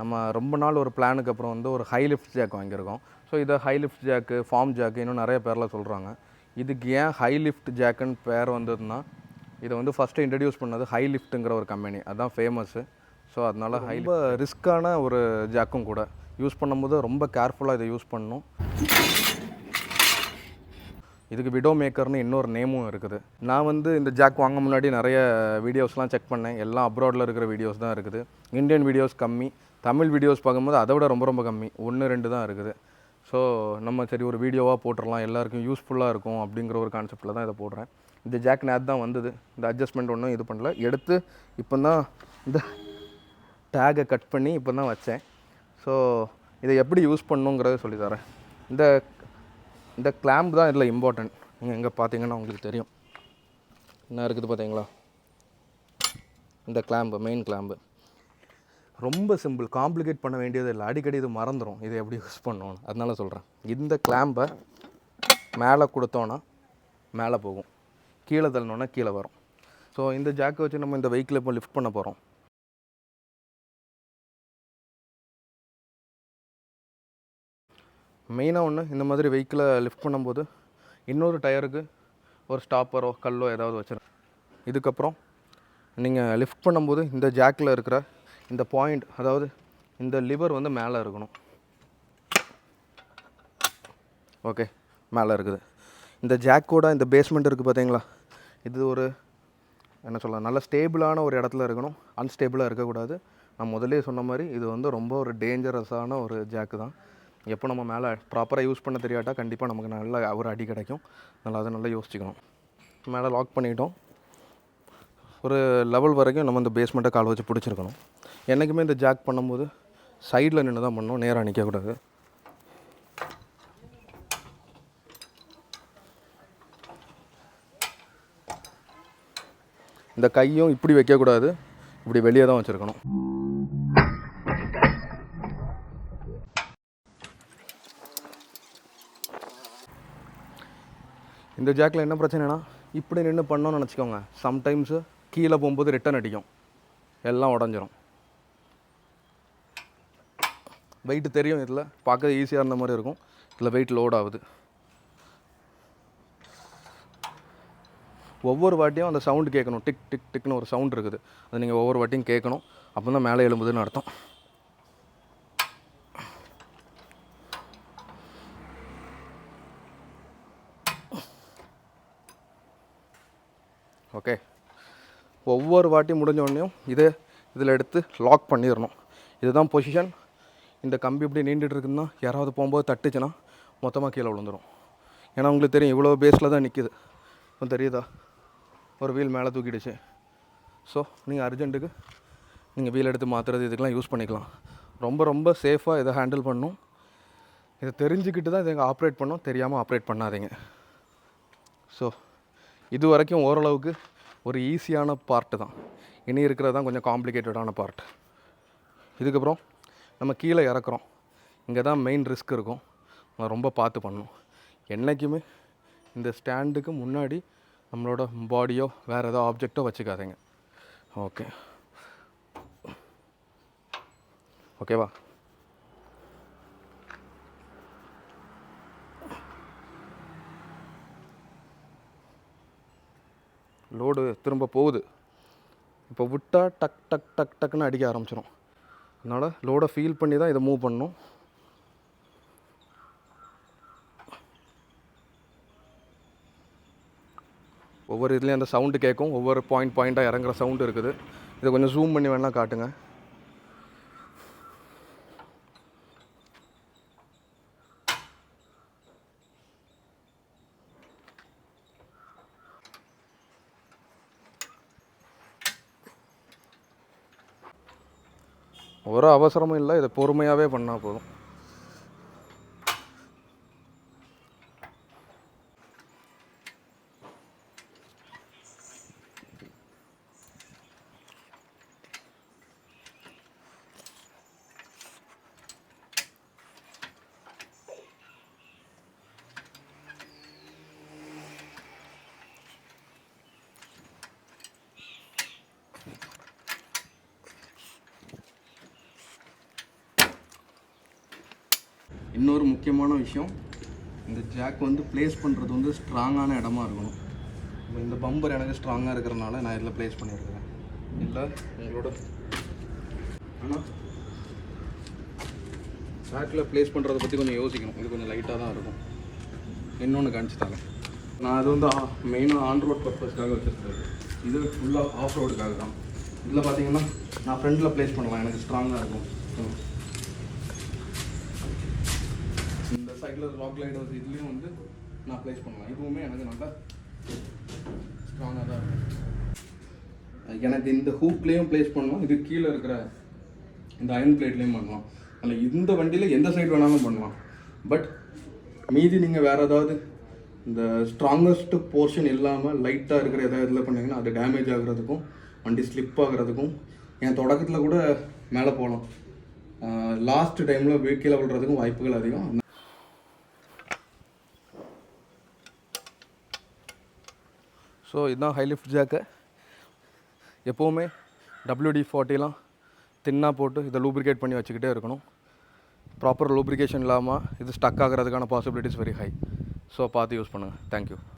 நம்ம ரொம்ப நாள் ஒரு பிளானுக்கு அப்புறம் வந்து ஒரு ஹை லிஃப்ட் ஜாக் வாங்கியிருக்கோம். ஸோ இதை high lift jack farm jack இன்னும் நிறைய பேரில் சொல்கிறாங்க இதுக்கு ஏன் ஹை லிஃப்ட் ஜாக்குன்னு பேர் வந்ததுன்னா இதை வந்து ஃபஸ்ட்டு இன்ட்ரடியூஸ் பண்ணது ஹை லிஃப்ட்டுங்கிற ஒரு கம்பெனி அதுதான் ஃபேமஸ்ஸு ஸோ அதனால் ஹை ரொம்ப ரிஸ்க்கான ஒரு ஜாக்கும் கூட. யூஸ் பண்ணும்போது ரொம்ப கேர்ஃபுல்லாக இதை யூஸ் பண்ணணும். இதுக்கு விடோ மேக்கர்னு இன்னொரு நேமும் இருக்குது. நான் வந்து இந்த ஜாக் வாங்க முன்னாடி நிறைய வீடியோஸ்லாம் செக் பண்ணேன். எல்லாம் அப்ராடில் இருக்கிற வீடியோஸ் தான் இருக்குது. இந்தியன் வீடியோஸ் கம்மி. தமிழ் வீடியோஸ் பார்க்கும்போது அதை விட ரொம்ப ரொம்ப கம்மி. ஒன்று ரெண்டு தான் இருக்குது. ஸோ நம்ம சரி ஒரு வீடியோவாக போட்டுடலாம் எல்லாருக்கும் யூஸ்ஃபுல்லாக இருக்கும் அப்படிங்கிற ஒரு கான்செப்டில் தான் இதை போடுறேன். இந்த ஜாக் நேத் தான் வந்தது. இந்த அட்ஜஸ்ட்மெண்ட் ஒன்றும் இது பண்ணல. எடுத்து இப்போ தான் இந்த டேகை கட் பண்ணி இப்போ தான் வச்சேன். ஸோ இதை எப்படி யூஸ் பண்ணணுங்கிறத சொல்லித்தரேன் இந்த இந்த கிளாம்ப் தான் இதில் இம்பார்ட்டன்ட் நீங்கள் எங்கே பார்த்தீங்கன்னா உங்களுக்கு தெரியும். என்ன இருக்குது பார்த்தீங்களா? இந்த கிளாம்பு மெயின் கிளாம்பு ரொம்ப சிம்பிள் காம்ப்ளிகேட் பண்ண வேண்டியது இல்லை. அடிக்கடி இது மறந்துடும் இதை எப்படி யூஸ் பண்ணணும் அதனால சொல்கிறேன் இந்த கிளாம்பை மேலே கொடுத்தோன்னா மேலே போகும். கீழே தள்ளணுன்னா கீழே வரும். ஸோ இந்த ஜாக்கை வச்சு நம்ம இந்த வெஹிக்கிளை இப்போ லிஃப்ட் பண்ண போகிறோம் மெயினாக ஒன்று இந்த மாதிரி வெஹிக்கிளை லிஃப்ட் பண்ணும்போது இன்னொரு டயருக்கு ஒரு ஸ்டாப்பரோ கல்லோ ஏதாவது வச்சிடும் இதுக்கப்புறம் நீங்கள் லிஃப்ட் பண்ணும்போது இந்த ஜாக்கில் இருக்கிற இந்த பாயிண்ட் அதாவது இந்த லிவர் வந்து மேலே இருக்கணும். ஓகே மேலே இருக்குது. இந்த ஜாக்கோட இந்த பேஸ்மெண்ட் இருக்குது பார்த்தீங்களா இது ஒரு என்ன சொல்ல நல்ல ஸ்டேபிளான ஒரு இடத்துல இருக்கணும். அன்ஸ்டேபிளாக இருக்கக்கூடாது. நான் முதலே சொன்ன மாதிரி இது வந்து ரொம்ப ஒரு டேஞ்சரஸான ஒரு ஜாக்கு தான். எப்போ நம்ம மேலே ப்ராப்பராக யூஸ் பண்ண தெரியாட்டா கண்டிப்பாக நமக்கு நல்ல ஒரு அடி கிடைக்கும். நல்லா அதை நல்லா யோசிச்சுக்கணும். மேலே லாக் பண்ணிட்டோம். ஒரு லெவல் வரைக்கும் நம்ம இந்த பேஸ்மெண்ட்டை கால் வச்சு பிடிச்சிருக்கணும். என்றைக்குமே இந்த ஜாக் பண்ணும்போது சைடில் நின்று தான் பண்ணணும் நேராக நிற்கக்கூடாது இந்த கையும் இப்படி வைக்கக்கூடாது இப்படி வெளியே தான் வச்சுருக்கணும். இந்த ஜாக்கில் என்ன பிரச்சனைனா இப்படி நின்று பண்ணோன்னு நினச்சிக்கோங்க. சம்டைம்ஸு கீழே போகும்போது ரிட்டன் அடிக்கும். எல்லாம் உடஞ்சிரும். வெயிட் தெரியும் இதில். பார்க்க ஈஸியாக இருந்த மாதிரி இருக்கும். இதில் வெயிட் லோட் ஆகுது. ஒவ்வொரு வாட்டியும் அந்த சவுண்டு கேட்கணும். டிக் டிக் டிக்னு ஒரு சவுண்ட் இருக்குது. அது நீங்கள் ஒவ்வொரு வாட்டியும் கேட்கணும். அப்போ தான் மேலே எழும்புதுன்னு அர்த்தம். ஓகே. ஒவ்வொரு வாட்டி முடிஞ்ச உடனேயும் இதை இதில் எடுத்து லாக் பண்ணிடணும். இதுதான் பொசிஷன் இந்த கம்பி இப்படி நீண்டுட்டு இருக்குன்னா யாராவது போகும்போது தட்டுச்சுன்னா மொத்தமாக கீழே விழுந்துடும் ஏன்னா உங்களுக்கு தெரியும் இவ்வளோ பேஸில் தான் நிற்கிது இப்போ தெரியுதா? ஒரு வீல் மேலே தூக்கிடுச்சு. ஸோ நீங்கள் அர்ஜென்ட்டுக்கு நீங்கள் வீல் எடுத்து மாற்றுறது இதுக்கெலாம் யூஸ் பண்ணிக்கலாம். ரொம்ப ரொம்ப சேஃபாக இதை ஹேண்டில் பண்ணும். இதை தெரிஞ்சுக்கிட்டு தான் இதை ஆப்ரேட் பண்ணோம். தெரியாமல் ஆப்ரேட் பண்ணாதீங்க. ஸோ இது வரைக்கும் ஓரளவுக்கு ஒரு ஈஸியான பார்ட்டு தான். இனி இருக்கிறது தான் கொஞ்சம் காம்ப்ளிகேட்டடான பார்ட் இதுக்கப்புறம் நம்ம கீழே இறக்குறோம். இங்கே தான் மெயின் ரிஸ்க் இருக்கும். நம்ம ரொம்ப பார்த்து பண்ணணும். என்றைக்குமே இந்த ஸ்டாண்டுக்கு முன்னாடி நம்மளோட பாடியோ வேறு ஏதோ ஆப்ஜெக்டோ வச்சுக்காதீங்க. ஓகே ஓகேவா லோடு திரும்ப போகுது. இப்போ விட்டால் டக் டக் டக் டக்குன்னு அடிக்க ஆரம்பிச்சிடும் அதனால் லோடை ஃபீல் பண்ணி தான் இதை மூவ் பண்ணும் ஒவ்வொரு இதுலேயும் அந்த சவுண்டு கேட்கும் ஒவ்வொரு பாயிண்ட் பாயிண்ட்டாக இறங்குற சவுண்டு இருக்குது. இதை கொஞ்சம் ஜூம் பண்ணி வேணால் காட்டுங்க. ஒரு அவசரமும் இல்லை இதை பொறுமையாகவே பண்ணால் போதும். இன்னொரு முக்கியமான விஷயம் இந்த ஜாக் வந்து ப்ளேஸ் பண்ணுறது வந்து ஸ்ட்ராங்கான இடமா இருக்கணும். இப்போ இந்த பம்பர் எனக்கு ஸ்ட்ராங்காக இருக்கிறனால நான் இதில் ப்ளேஸ் பண்ணியிருக்கிறேன் இல்லை? உங்களோட ஆனால் ஜாக்கில் ப்ளேஸ் பண்ணுறதை பற்றி கொஞ்சம் யோசிக்கணும். இது கொஞ்சம் லைட்டாக தான் இருக்கும். இன்னொன்று காமிச்சிட்டாங்க. நான் அது வந்து மெயினாக ஆன் ரோட் பர்பஸ்க்காக வச்சுருக்கேன் இது ஃபுல்லாக ஆஃப் ரோடுக்காக தான். இதில் பார்த்தீங்கன்னா நான் ஃப்ரெண்டில் ப்ளேஸ் பண்ணலாம். எனக்கு ஸ்ட்ராங்காக இருக்கும் ம். இந்த சைடில் ராக் லைடர்ஸ் இதுலேயும் வந்து நான் ப்ளேஸ் பண்ணலாம் இதுவுமே எனக்கு நல்லா ஸ்ட்ராங்காக தான் இருக்கும். எனக்கு இந்த ஹூக்லேயும் ப்ளேஸ் பண்ணலாம் இது கீழே இருக்கிற இந்த அயன் பிளேட்லேயும் பண்ணலாம் அதில் இந்த வண்டியில் எந்த சைடு வேணாலும் பண்ணலாம் பட் மீதி நீங்கள் வேறு ஏதாவது இந்த ஸ்ட்ராங்கஸ்ட் போர்ஷன் இல்லாமல் லைட்டாக இருக்கிற எதாவது இதில் பண்ணிங்கன்னா அது டேமேஜ் ஆகுறதுக்கும் வண்டி ஸ்லிப் ஆகுறதுக்கும் என் தொடக்கத்தில் கூட மேலே போகலாம். லாஸ்ட் டைமில் கீழே விழுறதுக்கும் வாய்ப்புகள் அதிகம். ஸோ இதுதான் ஹைலிஃப்ட் ஜாக்கு எப்போவுமே டபிள்யூடி ஃபார்ட்டிலாம் தின்னாக போட்டு இதை லூப்ரிகேட் பண்ணி வச்சுக்கிட்டே இருக்கணும். ப்ராப்பர் லூப்ரிகேஷன் இல்லாமல் இது ஸ்டக் ஆகிறதுக்கான பாசிபிலிட்டிஸ் வெரி ஹை ஸோ பார்த்து யூஸ் பண்ணுங்கள் தேங்க்யூ